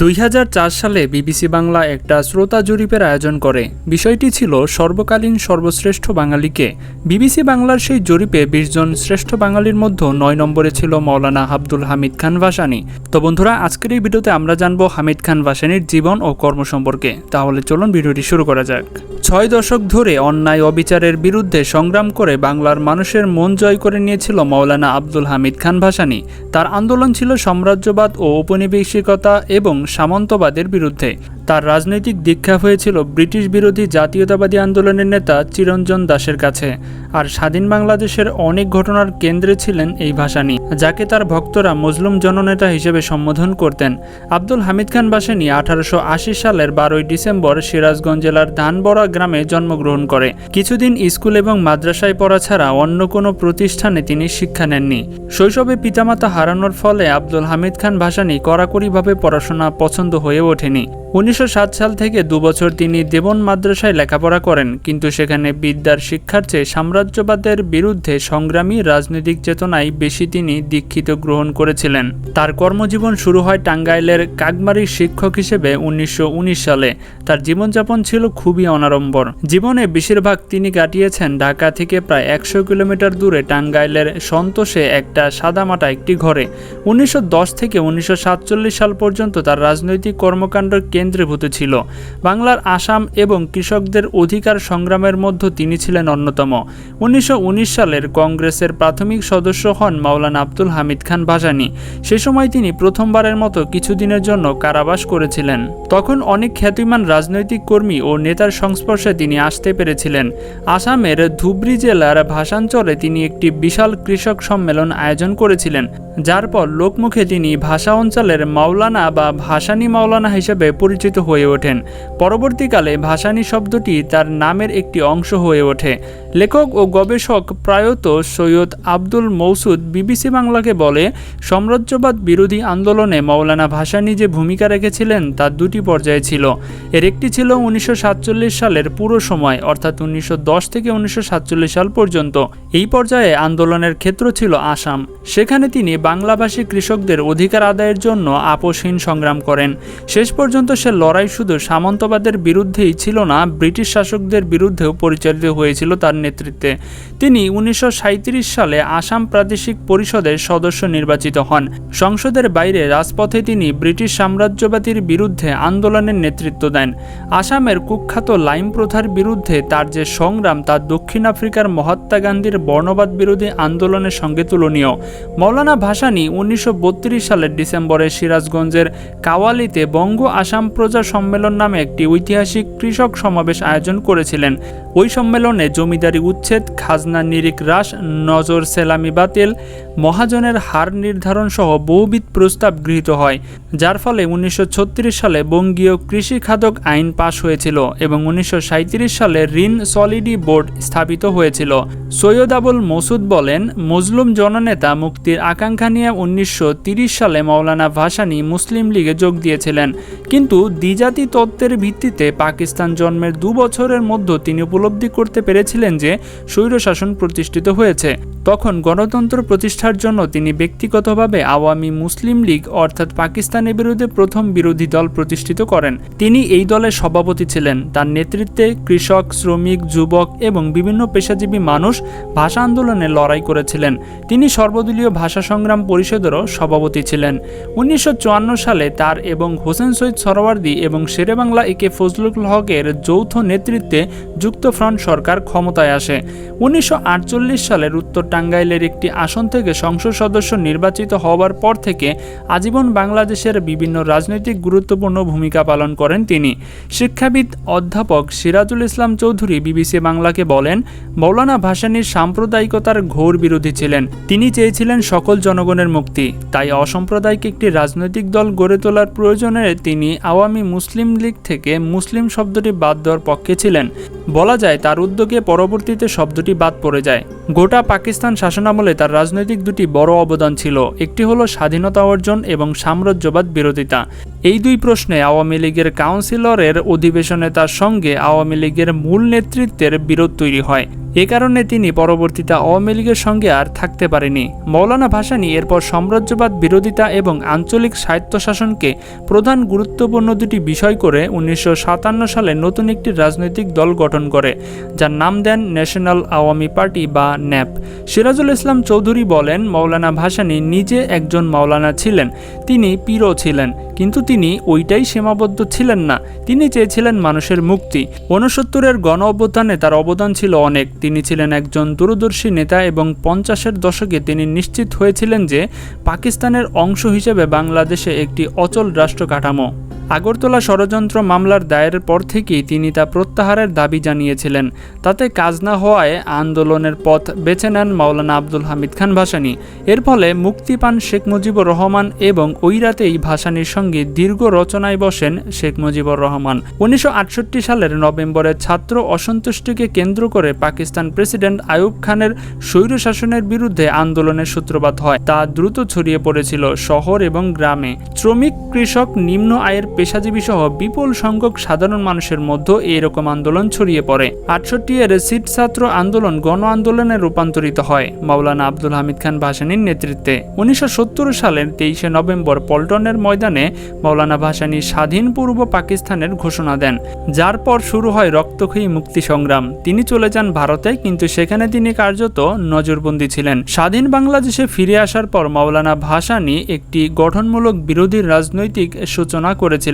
দুই হাজার চার সালে বিবিসি বাংলা একটা শ্রোতা জরিপের আয়োজন করে। বিষয়টি ছিল সর্বকালীন সর্বশ্রেষ্ঠ বাঙালিকে। বিবিসি বাংলার সেই জরিপে বিশ জন শ্রেষ্ঠ বাঙালির মধ্যে নয় নম্বরে ছিল মৌলানা আব্দুল হামিদ খান ভাসানী। তো বন্ধুরা, আজকের এই ভিডিওতে আমরা জানব হামিদ খান ভাসানীর জীবন ও কর্ম সম্পর্কে। তাহলে চলুন ভিডিওটি শুরু করা যাক। ছয় দশক ধরে অন্যায় অবিচারের বিরুদ্ধে সংগ্রাম করে বাংলার মানুষের মন জয় করে নিয়েছিল মৌলানা আব্দুল হামিদ খান ভাসানী। তার আন্দোলন ছিল সাম্রাজ্যবাদ ও ঔপনিবেশিকতা এবং সামন্তবাদের বিরুদ্ধে। তার রাজনৈতিক দীক্ষা হয়েছিল ব্রিটিশ বিরোধী জাতীয়তাবাদী আন্দোলনের নেতা চিরঞ্জন দাসের কাছে। আর স্বাধীন বাংলাদেশের অনেক ঘটনার কেন্দ্রে ছিলেন এই ভাসানী, যাকে তার ভক্তরা মজলুম জননেতা হিসেবে সম্বোধন করতেন। আব্দুল হামিদ খান ভাসানী আঠারোশো সালের বারোই ডিসেম্বর সিরাজগঞ্জ জেলার ধানবড়া গ্রামে জন্মগ্রহণ করে। কিছুদিন স্কুল এবং মাদ্রাসায় পড়া ছাড়া অন্য কোনো প্রতিষ্ঠানে তিনি শিক্ষা নেননি। শৈশবে পিতামাতা হারানোর ফলে আব্দুল হামিদ খান ভাসানী কড়াকড়িভাবে পড়াশোনা পছন্দ হয়ে ওঠেনি। উনিশশো সাল থেকে দুবছর তিনি দেবন মাদ্রাসায় লেখাপড়া করেন, কিন্তু সেখানে বিদ্যার শিক্ষার চেয়ে সাম্রাজ্যবাদের বিরুদ্ধে সংগ্রামী রাজনৈতিক চেতনায় বেশি তিনি দীক্ষিত গ্রহণ করেছিলেন। তার কর্মজীবন শুরু হয় টাঙ্গাইলের কাকমারির শিক্ষক হিসেবে উনিশশো উনিশ সালে। তার জীবনযাপন ছিল খুবই অনাড়ম্বর। জীবনে বেশিরভাগ তিনি কাটিয়েছেন ঢাকা থেকে প্রায় একশো কিলোমিটার দূরে টাঙ্গাইলের সন্তোষে একটা সাদামাটা একটি ঘরে। উনিশশো দশ থেকে উনিশশো সাতচল্লিশ সাল পর্যন্ত তার রাজনৈতিক কর্মকাণ্ডের কেন্দ্রীভূত ছিল। বাংলার আসাম এবং কৃষকদের অধিকার সংগ্রামের মধ্যে তিনি ছিলেন অন্যতম। উনিশশো সালের কংগ্রেসের প্রাথমিক সদস্য হন মাওলানা আব্দুল হামিদ খান ভাসানী। সে সময় তিনি প্রথমবারের মতো কিছুদিনের জন্য কারাবাস করেছিলেন। তখন অনেক খ্যাতিমান রাজনৈতিক কর্মী ও নেতার সংস্পর্শে তিনি আসতে পেরেছিলেন। আসামের ধুবড়ি জেলার ভাষাঞ্চলে তিনি একটি বিশাল কৃষক সম্মেলন আয়োজন করেছিলেন, যার পর লোকমুখে তিনি ভাষা অঞ্চলের মাওলানা বা ভাসানি মাওলানা হিসেবে পরিচিত হয়ে ওঠেন। পরবর্তীকালে ভাসানী শব্দটি তার নামের একটি অংশ হয়ে ওঠে। লেখক ও গবেষক প্রায়ত সৈয়দ আব্দুল মৌসুদ বিবিসি বাংলাকে বলে, সাম্রাজ্যবাদ বিরোধী আন্দোলনে মৌলানা ভাসানী যে ভূমিকা রেখেছিলেন তার দুটি পর্যায়ে ছিল। এর একটি ছিল উনিশশো সাতচল্লিশ সালের পুরো সময়, অর্থাৎ উনিশশো দশ থেকে উনিশশো সাতচল্লিশ সাল পর্যন্ত। এই পর্যায়ে আন্দোলনের ক্ষেত্র ছিল আসাম। সেখানে তিনি বাংলাভাষী কৃষকদের অধিকার আদায়ের জন্য আপোষহীন সংগ্রাম করেন। শেষ পর্যন্ত সে লড়াই শুধু সামন্তবাদের বিরুদ্ধেই ছিল না, ব্রিটিশ শাসকদের বিরুদ্ধেও পরিচালিত হয়েছিল তার নেতৃত্বে। তিনি উনিশশো সাঁইত্রিশ সালে আসাম প্রাদেশিক পরিষদের সদস্য নির্বাচিত হন। সংসদের বাইরে রাজপথে তিনি ব্রিটিশ সাম্রাজ্যবাদীর বিরুদ্ধে আন্দোলনের নেতৃত্ব দেন। আসামের কুখ্যাত লাইম প্রথার বিরুদ্ধে তার যে সংগ্রাম তা দক্ষিণ আফ্রিকার মহাত্মা গান্ধীর বর্ণবাদ বিরোধী আন্দোলনের সঙ্গে তুলনীয়। মৌলানা ভাসানী উনিশশো সালের ডিসেম্বরে সিরাজগঞ্জের কাওয়ালিতে বঙ্গ আসাম প্রজা সম্মেলন নামে একটি ঐতিহাসিক কৃষক সমাবেশ আয়োজন করেছিলেন। ওই সম্মেলনে জমিদারি উচ্ছেদ, খাজনা নিরিক হ্রাস, নজর সেলামি বাতিল, মহাজনের হার নির্ধারণ সহ বহুবিধ প্রস্তাব গৃহীত হয়, যার ফলে উনিশশো ছত্রিশ সালে বঙ্গীয় কৃষি খাদক আইন পাশ হয়েছিল এবং উনিশশো সাঁইত্রিশ সালে ঋণ সলিডি বোর্ড স্থাপিত হয়েছিল। সৈয়দ আবুল মসুদ বলেন মজলুম জননেতা মুক্তির আকাঙ্ক্ষা নিয়ে উনিশশো সালে মৌলানা ভাসানী মুসলিম লীগে যোগ দিয়েছিলেন। কিন্তু দ্বিজাতি তত্ত্বের ভিত্তিতে পাকিস্তান জন্মের দু বছরের মধ্যে তিনি উপলব্ধি করতে পেরেছিলেন যে স্বৈরশাসন প্রতিষ্ঠিত হয়েছে। তখন গণতন্ত্র প্রতিষ্ঠার জন্য তিনি ব্যক্তিগতভাবে আওয়ামী মুসলিম লীগ, অর্থাৎ পাকিস্তানের বিরুদ্ধে প্রথম বিরোধী দল প্রতিষ্ঠিত করেন। তিনি এই দলের সভাপতি ছিলেন। তার নেতৃত্বে কৃষক, শ্রমিক, যুবক এবং বিভিন্ন পেশাজীবী মানুষ ভাষা আন্দোলনে লড়াই করেছিলেন। তিনি সর্বদলীয় ভাষা সংগ্রাম পরিষদেরও সভাপতি ছিলেন। উনিশশো চুয়ান্ন সালে তার এবং হোসেন সৈয়দ সরওয়ার্দি এবং শেরেবাংলা একে ফজলুল হকের যৌথ নেতৃত্বে যুক্তফ্রন্ট সরকার ক্ষমতায় আসে। উনিশশো আটচল্লিশ সালের উত্তর টাঙ্গাইলের একটি আসন থেকে সংসদ সদস্য নির্বাচিত হওয়ার পর থেকে আজীবন বাংলাদেশের বিভিন্ন রাজনৈতিক গুরুত্বপূর্ণ ভূমিকা পালন করেন তিনি। শিক্ষাবিদ অধ্যাপক সিরাজুল ইসলাম চৌধুরী বিবিসি বাংলাকে বলেন, মৌলানা ভাসানীর সাম্প্রদায়িকতার ঘোর বিরোধী ছিলেন। তিনি চেয়েছিলেন সকল জনগণের মুক্তি। তাই অসাম্প্রদায়িক একটি রাজনৈতিক দল গড়ে তোলার প্রয়োজনে তিনি আওয়ামী মুসলিম লীগ থেকে মুসলিম শব্দটি বাদ দেওয়ার পক্ষে ছিলেন। বলা যায়, তার উদ্যোগে পরবর্তীতে শব্দটি বাদ পড়ে যায়। গোটা পাকিস্তান শাসনামলে তার রাজনৈতিক দুটি বড় অবদান ছিল। একটি হলো স্বাধীনতা অর্জন এবং সাম্রাজ্যবাদ বিরোধিতা। এই দুই প্রশ্নে আওয়ামী লীগের কাউন্সিলরের অধিবেশনে তার সঙ্গে আওয়ামী লীগের মূল নেতৃত্বের বিরোধ তৈরি হয়। এ কারণে তিনি পরবর্তীতে আওয়ামী লীগের সঙ্গে আর থাকতে পারেনি। মৌলানা ভাসানী এরপর সাম্রাজ্যবাদ, বিরোধিতা এবং আঞ্চলিক স্বায়ত্তশাসনকে প্রধান গুরুত্বপূর্ণ দুটি বিষয় করে উনিশশো সাতান্ন সালে নতুন একটি রাজনৈতিক দল গঠন করে, যার নাম দেন ন্যাশনাল আওয়ামী পার্টি বা ন্যাপ। সিরাজুল ইসলাম চৌধুরী বলেন, মৌলানা ভাসানী নিজে একজন মাওলানা ছিলেন, তিনি পীরও ছিলেন, কিন্তু তিনি ওইটাই সীমাবদ্ধ ছিলেন না, তিনি চেয়েছিলেন মানুষের মুক্তি। ঊনসত্তরের গণ অভ্যুত্থানে তার অবদান ছিল অনেক। তিনি ছিলেন একজন দূরদর্শী নেতা এবং পঞ্চাশের দশকে তিনি নিশ্চিত হয়েছিলেন যে পাকিস্তানের অংশ হিসেবে বাংলাদেশে একটি অচল রাষ্ট্র কাঠামো আগরতলা ষড়যন্ত্র মামলার দায়ের পর থেকেই তিনি তা প্রত্যাহারের দাবি জানিয়েছিলেন। তাতে কাজ না হওয়ায় আন্দোলনের পথ বেছে নেন মাওলানা আব্দুল হামিদ খান ভাসানী। এর ফলে মুক্তি পান শেখ মুজিবুর রহমান এবং ওই রাতেই ভাসানীর সঙ্গে দীর্ঘ রচনায় বসেন শেখ মুজিবুর রহমান। উনিশশো আটষট্টি সালের নভেম্বরে ছাত্র অসন্তুষ্টিকে কেন্দ্র করে পাকিস্তান প্রেসিডেন্ট আয়ুব খানের স্বৈরশাসনের বিরুদ্ধে আন্দোলনের সূত্রপাত হয়। তা দ্রুত ছড়িয়ে পড়েছিল শহর এবং গ্রামে। শ্রমিক কৃষক নিম্ন আয়ের পেশাজীবী সহ বিপুল সংখ্যক সাধারণ মানুষের মধ্যে এরকম আন্দোলন ছড়িয়ে পড়ে। আটষট্টি এর সিট ছাত্র আন্দোলন গণ আন্দোলনে রূপান্তরিত হয়, মাওলানা আব্দুল হামিদ খান ভাসানীর নেতৃত্বে। উনিশশো সালের তেইশে নভেম্বর পল্টনের ময়দানে মাওলানা ভাসানী স্বাধীন পূর্ব পাকিস্তানের ঘোষণা দেন, যার পর শুরু হয় রক্তক্ষয়ী মুক্তি সংগ্রাম। তিনি চলে যান ভারতে, কিন্তু সেখানে তিনি কার্যত নজরবন্দি ছিলেন। স্বাধীন বাংলাদেশে ফিরে আসার পর মাওলানা ভাসানী একটি গঠনমূলক বিরোধী রাজনৈতিক সূচনা করেছিলেন।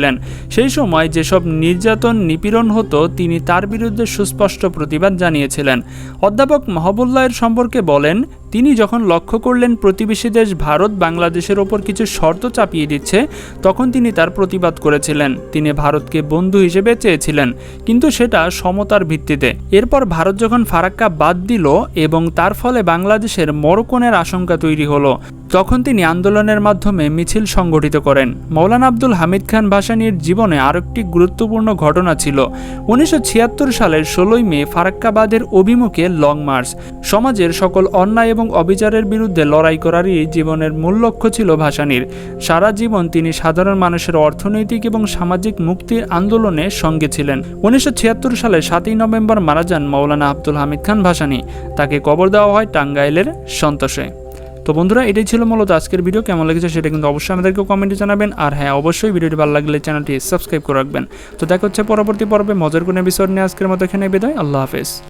সেই সময় যেসব নির্যাতন নিপীড়ন হতো, তিনি তার বিরুদ্ধে সুস্পষ্ট প্রতিবাদ জানিয়েছিলেন। অধ্যাপক মাহবুল্লাহের সম্পর্কে বলেন তিনি যখন লক্ষ্য করলেন প্রতিবেশী দেশ ভারত বাংলাদেশের ওপর কিছু শর্ত চাপিয়ে দিচ্ছে, তখন তিনি তার প্রতিবাদ করেছিলেন। তিনি ভারতকে বন্ধু হিসেবে চেয়েছিলেন, কিন্তু সেটা সমতার ভিত্তিতে। এরপর ভারত যখন ফারাক্কা বাদ দিল এবং তার ফলে বাংলাদেশের মরকনের আশঙ্কা তৈরি হলো, তখন তিনি আন্দোলনের মাধ্যমে মিছিল সংগঠিত করেন। মৌলানা আব্দুল হামিদ খান ভাসানীর জীবনে আরেকটি গুরুত্বপূর্ণ ঘটনা ছিল। উনিশশো ছিয়াত্তর সালের ষোলোই মে ফারাক্কাবাদের অভিমুখে লং মার্চ। সমাজের সকল অন্যায় এবং অবিচারের বিরুদ্ধে লড়াই করারই জীবনের মূল লক্ষ্য ছিল ভাসানীর। সারা জীবন তিনি সাধারণ মানুষের অর্থনৈতিক এবং সামাজিক মুক্তির আন্দোলনে সঙ্গে ছিলেন। উনিশশো ছিয়াত্তর সালে সাতই নভেম্বর মারা যান মৌলানা আব্দুল হামিদ খান ভাসানি। তাকে কবর দেওয়া হয় টাঙ্গাইলের সন্তোষে। তো বন্ধুরা, এটাই ছিল মূলত আজকের ভিডিও। কেমন লেগেছে সেটা কিন্তু অবশ্যই আমাদেরকে কমেন্টে জানাবেন। আর হ্যাঁ অবশ্যই ভিডিওটি ভালো লাগলে চ্যানেলটি সাবস্ক্রাইব করে রাখবেন। তো দেখা হচ্ছে পরবর্তী পর্বে মজার কোনো এপিসোড নিয়ে আজকের মতো এখানে বিদায়। আল্লাহ হাফেজ।